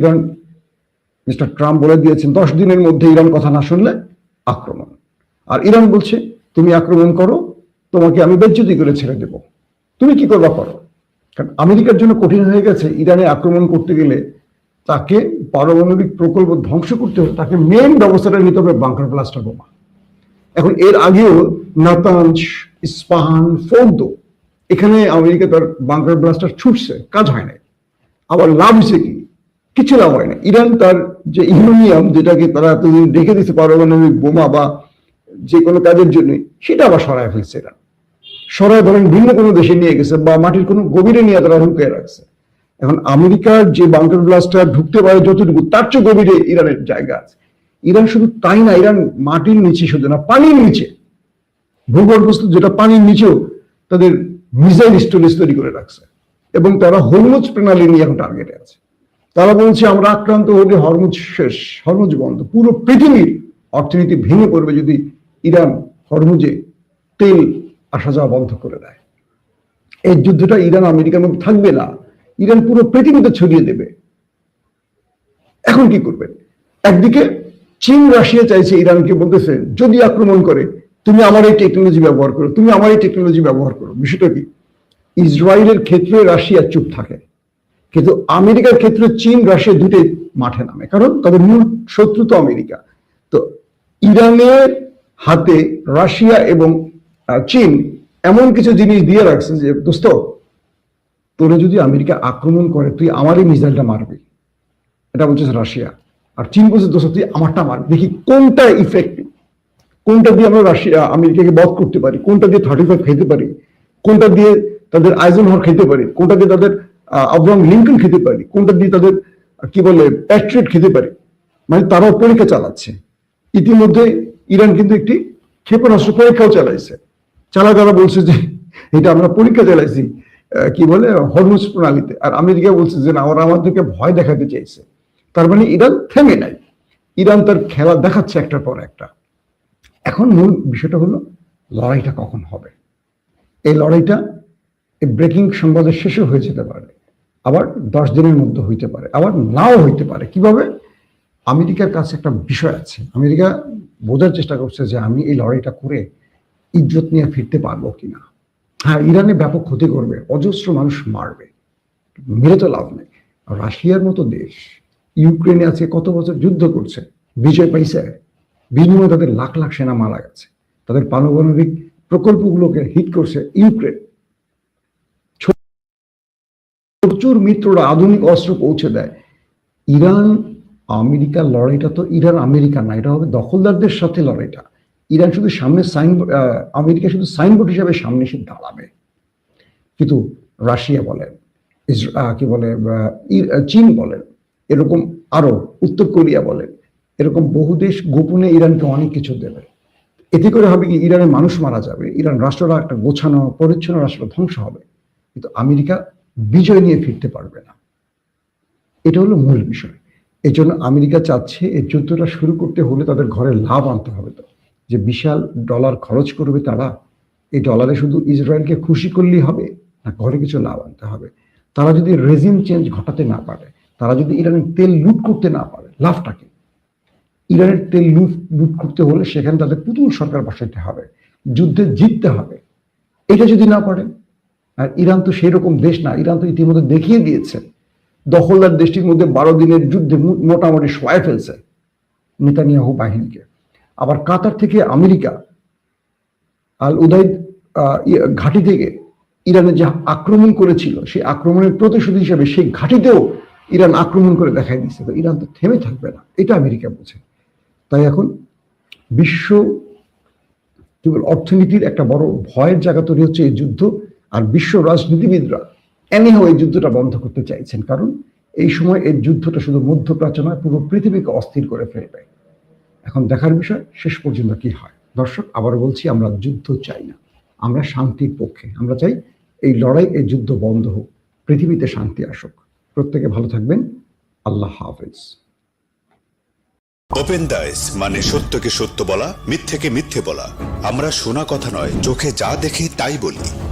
Iran, mister Trump বলে দিয়েছেন, দশ দিনের মধ্যে ইরান কথা না শুনলে আক্রমণ। আর ইরান বলছে, তুমি আক্রমণ করো, তোমাকে আমি বেজ্জতি করে ছেড়ে দেব। তুমি কি করবা করো? কারণ আমেরিকার জন্য কঠিন হয়ে গেছে ইরানে আক্রমণ করতে গেলে তাকে পারমাণবিক প্রকল্প ধ্বংস করতে হবে, তাকে মেন ব্যবস্থাটা নিতে হবে বাংকার ব্লাস্টার বোমা। এখন এর আগেও নাতাঞ্জ, ইস্পাহান ফোর্দো এখানে আমেরিকা তার বাংকার ব্লাস্টার ছুটছে, কাজ হয় নাই। আবার লাভ হয়েছে কি? কিছু লাভ হয় না। ইরান তার যে ইউরেনিয়াম, যেটাকে তারা এতদিন রেখে দিতে পারমাণবিক বোমা বা যে কোনো কাজের জন্য, সেটা আবার সরায় ফেলছে এরা। সরায় ধরেন ভিন্ন কোনো দেশে নিয়ে গেছে বা মাটির কোনো গভীরে নিয়ে তারা ঢুকিয়ে রাখছে। এখন আমেরিকার যে বাংকার ব্লাস্টার ঢুকতে পারে যতটুকু, তার চেয়ে গভীরে ইরানের জায়গা আছে। ইরান শুধু তাই না, ইরান মাটির নিচে শুধু না, পানির নিচে। ভূগর্ভস্থ যেটা পানির নিচেও তাদের মিসাইল স্টোরেজ তৈরি করে রাখছে। এবং তারা হরমুজ প্রণালী নিয়ে এখন টার্গেটে আছে। তারা বলছে, আমরা আক্রান্ত হলে হরমুজ শেষ, হরমুজ বন্ধ। পুরো পৃথিবীর অর্থনীতি ভেঙে পড়বে যদি ইরান হরমুজে তেল আসা যাওয়া বন্ধ করে দেয়। এই যুদ্ধটা ইরান আমেরিকার মধ্যে থাকবে না। ইরান পুরো পৃথিবীতে ছড়িয়ে দেবে। এখন কি করবেন? একদিকে চীন, রাশিয়া চাইছে ইরানকে বলতেছে, যদি আক্রমণ করে, তুমি আমার এই টেকনোলজি ব্যবহার করো, তুমি আমার এই টেকনোলজি ব্যবহার করো। বিষয়টা কি? ইসরায়েলের ক্ষেত্রে রাশিয়া চুপ থাকে। কিন্তু আমেরিকার ক্ষেত্রে চীন, রাশিয়া দুটোই মাঠে নামে। কারণ তাদের মূল শত্রু তো আমেরিকা। তো ইরানের হাতে রাশিয়া এবং চীন এমন কিছু জিনিস দিয়ে রাখছে যে, দোস্ত, তোরে যদি আমেরিকা আক্রমণ করে, তুই আমারই মিসাইলটা মারবি। এটা বলছিস রাশিয়া। আর চীন বলছে, দোস্ত, তুই আমারটা মারবি দেখি কোনটা ইফেক্টিভ কোনটা দিয়ে আমরা রাশিয়া, আমেরিকাকে বধ করতে পারি? কোনটা দিয়ে থার্টি ফাইভ খেতে পারি? কোনটা দিয়ে তাদের আইজন হর খেতে পারি? কোনটা দিয়ে তাদের আব্রাহাম লিঙ্কন খেতে পারি। কোনটা দিয়ে তাদের, কি বলে প্যাট্রিয়ট খেতে পারি। মানে তারাও পরীক্ষা চালাচ্ছে। ইতিমধ্যে ইরান কিন্তু একটি ক্ষেপণাস্ত্র পরীক্ষাও চালাইছে। চালা তারা বলছে যে, এটা আমরা পরীক্ষা চালাইছি কি বলে, হরমুজ প্রণালীতে। আর আমেরিকা বলছে যে, না, ওরা আমাদেরকে ভয় দেখাতে চাইছে। তার মানে ইরান থেমে নাই। ইরান তার খেলা দেখাচ্ছে একটার পর একটা। এখন মূল বিষয়টা হলো, লড়াইটা কখন হবে? এই লড়াইটা, এই ব্রেকিং সংবাদের শেষে হয়ে যেতে পারে আবার দশ দিনের মধ্যে হইতে পারে, আবার নাও হইতে পারে। কীভাবে? আমেরিকার কাছে একটা বিষয় আছে। আমেরিকা বোঝার চেষ্টা করছে যে আমি এই লড়াইটা করে ইজ্জত নিয়ে ফিরতে পারব কিনা। হ্যাঁ ইরানে ব্যাপক ক্ষতি করবে, অজস্র মানুষ মারবে, মেরে তো লাভ নেই। রাশিয়ার মতো দেশ, ইউক্রেনে আছে, কত বছর যুদ্ধ করছে, বিজয় পাইছে, বিনিময়ে তাদের লাখ লাখ সেনা মারা গেছে। তাদের পারমাণবিক প্রকল্পগুলোকে হিট করছে ইউক্রেন। প্রচুর মিত্ররা আধুনিক অস্ত্র পৌঁছে দেয়। ইরান, আমেরিকার লড়াইটা তো ইরান, আমেরিকা না, এটা হবে দখলদারদের সাথে লড়াইটা। ইরান শুধু সামনে সাইন আমেরিকা শুধু সাইনবোর্ড হিসাবে সামনে এসে দাঁড়াবে। কিন্তু রাশিয়া বলেন কি বলে চীন বলেন এরকম আরও উত্তর কোরিয়া বলেন এরকম বহু দেশ গোপনে ইরানকে অনেক কিছু দেবে। এতে করে হবে কি, ইরানের মানুষ মারা যাবে, ইরান রাষ্ট্রটা একটা গোছানো, পরিচ্ছন্ন রাষ্ট্র ধ্বংস হবে। কিন্তু আমেরিকা বিজয় নিয়ে ফিরতে পারবে না। এটা হলো মূল বিষয়। এই জন্য আমেরিকা চাচ্ছে এই যুদ্ধটা শুরু করতে হলে তাদের ঘরে লাভ আনতে হবে তো। যে বিশাল ডলার খরচ করবে তারা, এই ডলারে শুধু ইসরায়েলকে খুশি করলেই হবে না, ঘরে কিছু লাভ আনতে হবে। তারা যদি রেজিম চেঞ্জ ঘটাতে না পারে, তারা যদি ইরানের তেল লুট করতে না পারে লাভটা কি ইরানের তেল লুট লুট করতে হলে সেখানে তাদের পুতুল সরকার বসাইতে হবে, যুদ্ধে জিততে হবে। এটা যদি না পারে আর ইরান তো সেই রকম দেশ না, ইরান তো ইতিমধ্যে দেখিয়ে দিয়েছে। দখলদার দেশটির মধ্যে বারো দিনের যুদ্ধে মোটামুটি সবাই ফেলছে নেতানিয়াহু বাহিনীকে। আবার কাতার থেকে আমেরিকা, আল উদয় ঘাঁটি থেকে ইরানে যে আক্রমণ করেছিল, সেই আক্রমণের প্রতিশোধ হিসেবে সেই ঘাঁটিতেও ইরান আক্রমণ করে দেখাই দিচ্ছে তো ইরান তো থেমে থাকবে না, এটা আমেরিকা বোঝে তাই এখন বিশ্ব কি বল অর্থনীতির একটা বড় ভয়ের জায়গা তৈরি হচ্ছে এই যুদ্ধ। আর বিশ্ব রাজনীতিবিদরা এনিহাও এই যুদ্ধটা বন্ধ করতে চাইছেন। কারণ এই সময় এই যুদ্ধটা শুধু মধ্যপ্রাচ্য নয়, পুরো পৃথিবীকে অস্থির করে ফেলবে এখন দেখার বিষয়, শেষ পর্যন্ত কি হয়? দর্শক আবার বলছি, আমরা যুদ্ধ চাই না। আমরা শান্তির পক্ষে। আমরা চাই এই লড়াই, এই যুদ্ধ বন্ধ হোক। পৃথিবীতে শান্তি আসুক। প্রত্যেকে ভালো থাকবেন। আল্লাহ হাফেজ। ওপেন দাইস মানে সত্যকে সত্য বলা, মিথ্যেকে মিথ্যে বলা। আমরা শোনা কথা নয়, চোখে যা দেখি তাই বলি।